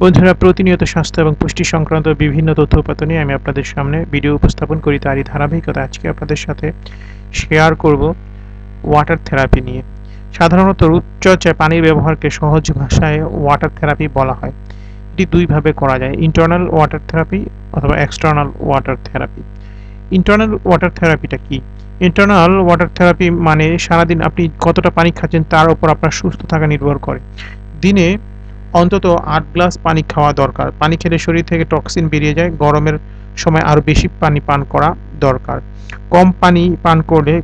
বন্ধুরা, প্রতিনিয়ত স্বাস্থ্য এবং পুষ্টি সংক্রান্ত বিভিন্ন তথ্য উপাত্ত নিয়ে আমি আপনাদের সামনে ভিডিও উপস্থাপন করি। তারই ধারাবাহিকতা আজকে আপনাদের সাথে শেয়ার করব ওয়াটার থেরাপি নিয়ে। সাধারণত রূপচর্চায় পানির ব্যবহারকে সহজ ভাষায় ওয়াটার থেরাপি বলা হয়। এটি দুইভাবে করা যায় ইন্টারনাল ওয়াটার থেরাপি অথবা external water therapy internal water থেরাপিটা কি? ইন্টারনাল ওয়াটার থেরাপি মানে সারাদিন আপনি কতটা পানি খাচ্ছেন তার উপর আপনার সুস্থ থাকা নির্ভর করে। দিনে অন্তত আট গ্লাস পানি খাওয়া দরকার। পানি খেলে শরীর থেকে টক্সিন বেরিয়ে যায়, গরমের সময় আরও বেশি পানি পান করা দরকার। কম পানি পান করলে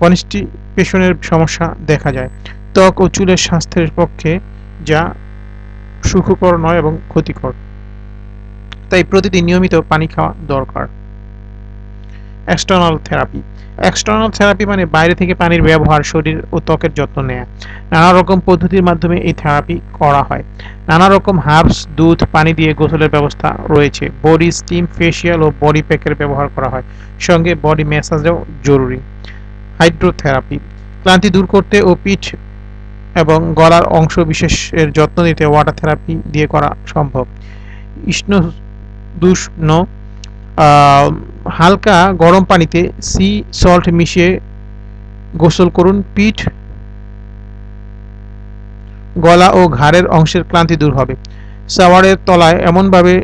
কনস্টিপেশনের সমস্যা দেখা যায়। ত্বক ও চুলের স্বাস্থ্যের পক্ষে যা সুখকর নয় এবং ক্ষতিকর। তাই প্রতিদিন নিয়মিত পানি খাওয়া দরকার। এক্সটার্নাল থেরাপি এক্সটার্নাল থেরাপি মানে বাইরে থেকে পানির ব্যবহার, শরীর ও ত্বকের যত্ন নেয়া। নানা রকম পদ্ধতির মাধ্যমে এই থেরাপি করা হয়। নানা রকম হার্বস, দুধ, পানি দিয়ে গোসলের ব্যবস্থা রয়েছে। বডি স্টিম ফেসিয়াল ও বডি প্যাকের ব্যবহার করা হয়। সঙ্গে বডি ম্যাসাজও জরুরি। হাইড্রোথেরাপি। ক্লান্তি দূর করতে ও পিঠ এবং গলার অংশ বিশেষের যত্ন নিতে ওয়াটার থেরাপি দিয়ে করা সম্ভব। উষ্ণ দুষ্ণ হালকা গরম পানিতে সি সল্ট মিশিয়ে গোসল করুন। পিঠ গলা ও ঘাড়ের অংশের ক্লান্তি দূর হবে। শাওয়ারের তলায় এমনভাবে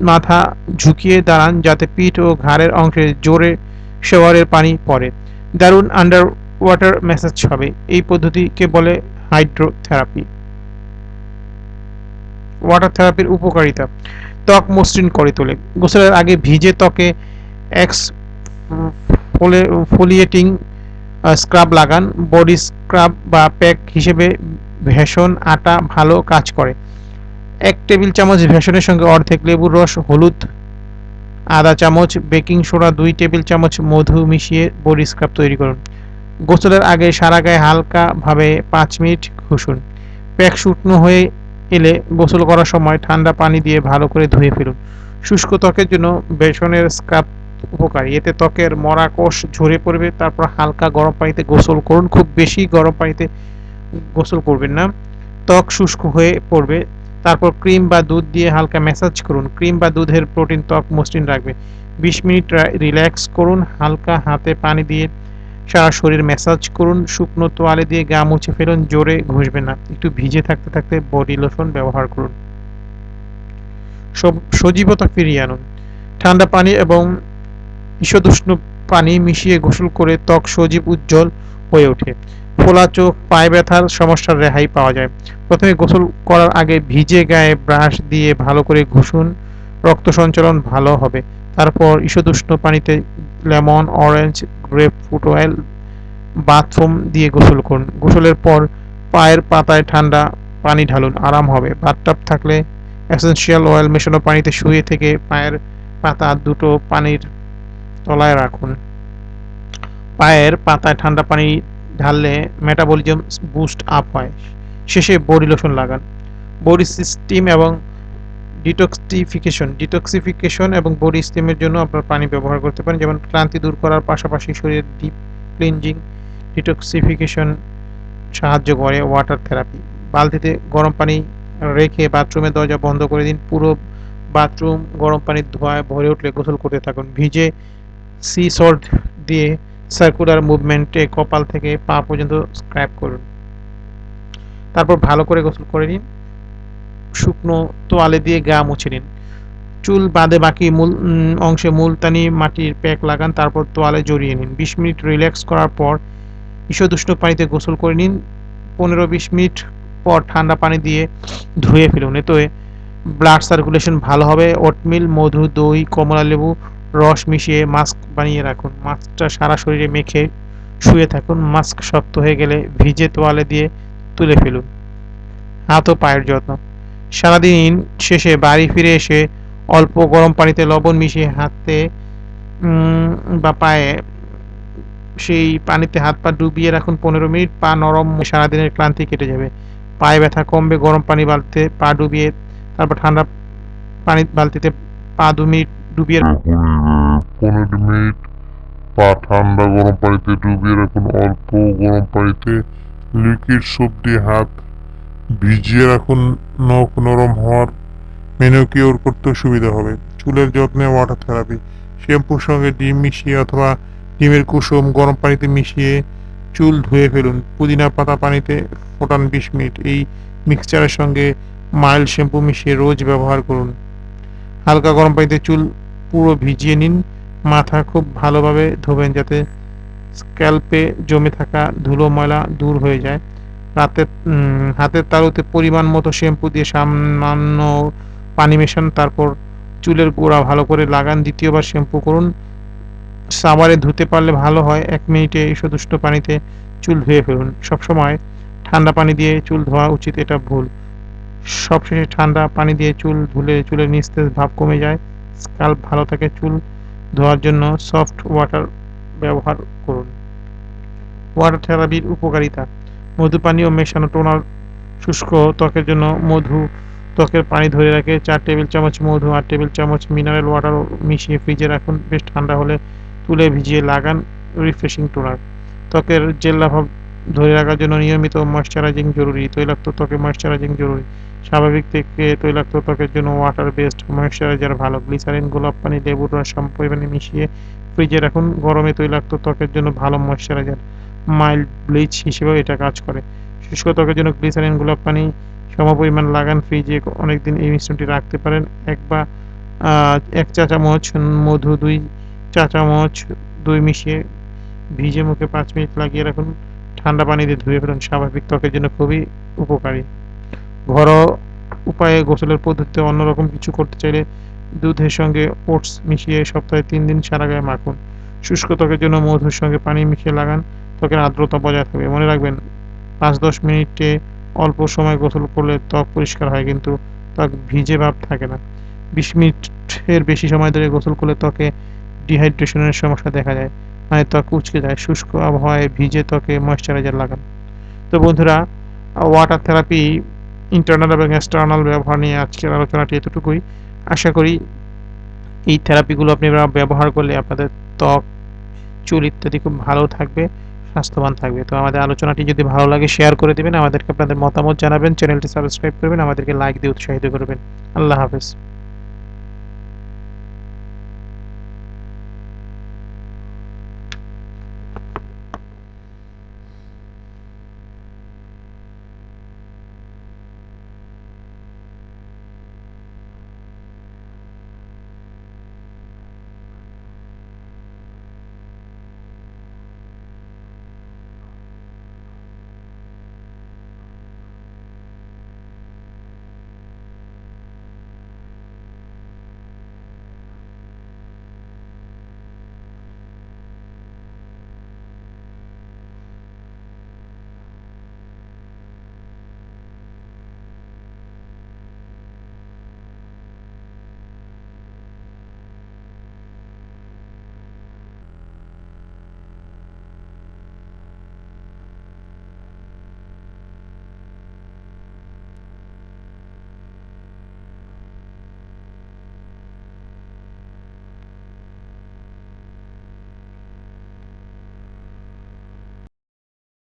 মাথা ঝুঁকিয়ে দাঁড়ান যাতে পিঠ ও ঘাড়ের অংশে জোরে শাওয়ারের পানি পড়ে। দারুণ আন্ডার ওয়াটার ম্যাসাজ হবে। এই পদ্ধতিকে বলে হাইড্রোথেরাপি ওয়াটার থেরাপির উপকারিতা। ত্বক মসৃণ করে তোলে। গোসলের আগে ভিজে ত্বকে এক্স ফোলিয়েটিং স্ক্রাব লাগান। বডি স্ক্রাব বা প্যাক হিসেবে ভেষণ, আটা ভালো কাজ করে। এক টেবিল চামচ ভেষণের সঙ্গে অর্ধেক লেবুর রস, হলুদ আধা চামচ, বেকিং সোডা, দুই টেবিল চামচ মধু মিশিয়ে বডি স্ক্রাব তৈরি করুন। গোসলের আগে সারা গায়ে হালকাভাবে পাঁচ মিনিট ঘুষুন। প্যাক শুকনো হয়ে এলে গোসল করার সময় ঠান্ডা পানি দিয়ে ভালো করে ধুয়ে ফেলুন। শুষ্ক ত্বকের জন্য বেসনের স্ক্রাব উপকারী। এতে ত্বকের মরা কোষ ঝরে পড়বে, তারপর হালকা গরম পানিতে গোসল করুন, খুব বেশি গরম পানিতে গোসল করবেন না। ত্বক শুষ্ক হয়ে পড়বে, তারপর ক্রিম বা দুধ দিয়ে হালকা ম্যাসাজ করুন। ক্রিম বা দুধের প্রোটিন ত্বক মসৃণ রাখবে। বিশ মিনিট রিল্যাক্স করুন, হালকা হাতে পানি দিয়ে সারা শরীর ম্যাসাজ করুন, শুকনো তোয়ালে দিয়ে গা মুছে ফেলুন, জোরে ঘষবে না। একটু ভিজে থাকতে থাকতে বডি লোশন ব্যবহার করুন। সজীবতা ফিরিয়ে আনুন। ঠান্ডা পানি এবং ঈষদুষ্ণ পানি মিশিয়ে গোসল করে ত্বক সজীব, উজ্জ্বল হয়ে ওঠে। ফোলা চোখ, পায়ে ব্যথার সমস্যার রেহাই পাওয়া যায়। প্রথমে গোসল করার আগে ভিজে গায়ে ব্রাশ দিয়ে ভালো করে ঘুষুন। রক্ত সঞ্চালন ভালো হবে। তারপর ঈষদুষ্ণ পানিতে lemon, orange, grapefruit oil, bathroom দিয়ে গোসল করুন। গোসলের পর পায়ের পাতায় ঠান্ডা পানি ঢালুন। আরাম হবে। বাথটাব থাকলে এসেন্সিয়াল অয়েল মেশানো পানিতে শুয়ে থেকে পায়ের পাতা দুটো পানির তলায় রাখুন। পায়ের পাতায় ঠান্ডা পানি ঢাললে মেটাবলিজম বুস্ট আপ হয়। শেষে বডি লোশন লাগান। বডি সিস্টেম এবং ডিটক্সিফিকেশন। ডিটক্সিফিকেশন এবং বডি স্টিমের জন্য আপনার পানি ব্যবহার করতে পারেন। যেমন ক্লান্তি দূর করার পাশাপাশি শরীরের ডিপ ক্লিনজিং, ডিটক্সিফিকেশন সাহায্য করে ওয়াটার থেরাপি। বালতিতে গরম পানি রেখে বাথরুমের দরজা বন্ধ করে দিন। পুরো বাথরুম গরম পানির ধোঁয়ায় ভরে উঠলে গোসল করতে থাকুন। ভিজে সি সল্ট দিয়ে সার্কুলার মুভমেন্টে কপাল থেকে পা পর্যন্ত স্ক্র্যাপ করুন। তারপর ভালো করে গোসল করে নিন। শুকনো তোয়ালে দিয়ে গা মুছে নিন। চুল বাঁধে বাকি মূল অংশে মূলতানি মাটির প্যাক লাগান, তারপর তোয়ালে জড়িয়ে নিন। বিশ মিনিট রিল্যাক্স করার পর ঈষদুষ্ণ পানিতে গোসল করে নিন। পনেরো বিশ মিনিট পর ঠান্ডা পানি দিয়ে ধুয়ে ফেলুন। এতে ব্লাড সার্কুলেশন ভালো হবে। ওটমিল, মধু, দই কমলা লেবু রস মিশিয়ে মাস্ক বানিয়ে রাখুন। মাস্কটা সারা শরীরে মেখে শুয়ে থাকুন। মাস্ক শক্ত হয়ে গেলে ভিজে তোয়ালে দিয়ে তুলে ফেলুন। হাত ও পায়ের যত্ন। সারাদিন শেষে বাড়ি ফিরে এসে অল্প গরম পানিতে লবণ মিশিয়ে হাতে বা পায়ে সেই পানিতে হাত পা ডুবিয়ে রাখুন পনেরো মিনিট। পা নরম সারাদিনের ক্লান্তি কেটে যাবে। পায়ে ব্যথা কমবে, গরম পানি বালতিতে পা ডুবিয়ে তারপর ঠান্ডা পানি বালতিতে পা দু মিনিট ডুবিয়ে পনেরো মিনিট পা ঠান্ডা গরম পানিতে ডুবিয়ে রাখুন অল্প গরম পানিতে লিকুইড সোপ দিয়ে হাত ভিজিয়ে রাখুন নখ নরম হওয়ার মেনুকিওর করতে সুবিধা হবে। চুলের যত্নে ওয়াটার থেরাপি শ্যাম্পুর সঙ্গে ডিম মিশিয়ে অথবা ডিমের কুসুম গরম পানিতে মিশিয়ে চুল ধুয়ে ফেলুন। পুদিনা পাতা পানিতে ফোটান বিশ মিনিট। এই মিক্সচারের সঙ্গে মাইল্ড শ্যাম্পু মিশিয়ে রোজ ব্যবহার করুন। হালকা গরম পানিতে চুল পুরো ভিজিয়ে নিন। মাথা খুব ভালোভাবে ধোবেন যাতে স্ক্যাল্পে জমে থাকা ধুলো ময়লা দূর হয়ে যায়। রাতে হাতের তালুতে পরিমাণ মতো শ্যাম্পু দিয়ে সামান্য পানি মেশান, তারপর চুলের গোড়া ভালো করে লাগান, দ্বিতীয়বার শ্যাম্পু করুন। সাবারে ধুতে পারলে ভালো হয়, এক মিনিটে ঈষদুষ্ট পানিতে চুল ধুয়ে ফেলুন। সবসময় ঠান্ডা পানি দিয়ে চুল ধোয়া উচিত, এটা ভুল। সবশেষে ঠান্ডা পানি দিয়ে চুল ধুলে চুলের নিস্তেজ ভাব কমে যায়। স্কাল্প ভালো থাকে চুল ধোয়ার জন্য সফট ওয়াটার ব্যবহার করুন। ওয়াটার থেরাপির উপকারিতা। মধু পানি ও মেশানো টোনার শুষ্ক ত্বকের জন্য মধু ত্বকের পানি ধরে রাখে চার টেবিল চামচ মধু, আট টেবিল চামচ মিনারেল ওয়াটার মিশিয়ে ফ্রিজে রাখুন। বেশ ঠান্ডা হলে তুলে ভিজিয়ে লাগান রিফ্রেশিং টোনার। ত্বকের জেল্লাভাব ধরে রাখার জন্য নিয়মিত ময়শ্চারাইজিং জরুরি। তৈলাক্ত ত্বকে ময়শ্চারাইজিং জরুরি। স্বাভাবিক থেকে তৈলাক্ত ত্বকের জন্য ওয়াটার বেস্ট ময়শ্চারাইজার ভালো। গ্লিসারিন গোলাপ পানি, লেবুর রস সম পরিমাণে মিশিয়ে ফ্রিজে রাখুন। গরমে তৈলাক্ত ত্বকের জন্য ভালো ময়শ্চারাইজার মাইল্ড ব্লিচ হিসেবেও এটা কাজ করে। শুষ্ক ত্বকের জন্য গ্লিসারিন গোলাপ পানি, সমপরিমাণ লাগান ফ্রিজে অনেকদিন এই মিশ্রণটি রাখতে পারেন। এক বা এক চা চামচ মধু, দুই চা চামচ, দই মিশিয়ে ভিজে মুখে পাঁচ মিনিট লাগিয়ে রাখুন। ঠান্ডা পানি দিয়ে ধুয়ে ফেলুন। স্বাভাবিক ত্বকের জন্য খুবই উপকারী। ঘরোয়া উপায়ে গোসলের পদ্ধতিতে অন্যরকম কিছু করতে চাইলে দুধের সঙ্গে ওটস মিশিয়ে সপ্তাহে তিন দিন সারা গায়ে মাখুন। শুষ্ক ত্বকের জন্য মধুর সঙ্গে পানি মিশিয়ে লাগান। ত্বকের আর্দ্রতা বজায় থাকবে। মনে রাখবেন পাঁচ দশ মিনিটে অল্প সময় গোসল করলে ত্বক পরিষ্কার হয়, কিন্তু ত্বক ভিজে ভাব থাকে না। বিশ মিনিটের বেশি সময় ধরে গোসল করলে ত্বকে ডিহাইড্রেশনের সমস্যা দেখা যায় মানে ত্বক উচকে যায়। শুষ্ক আবহাওয়ায় ভিজে ত্বকে ময়শ্চারাইজার লাগান। তো বন্ধুরা, ওয়াটার থেরাপি ইন্টারনাল এবং এক্সটার্নাল ব্যবহার নিয়ে আজকের আলোচনাটি এতটুকুই। আশা করি এই থেরাপিগুলো আপনি ব্যবহার করলে আপনাদের ত্বক, চুল ইত্যাদি খুব ভালো থাকবে, স্বাস্থ্যবান থাকবে। তো আমাদের আলোচনাটি যদি ভালো লাগে শেয়ার করে দেবেন, আমাদেরকে আপনাদের মতামত জানাবেন চ্যানেলটি সাবস্ক্রাইব করবেন, আমাদেরকে লাইক দিয়ে উৎসাহিত করবেন। আল্লাহ হাফেজ।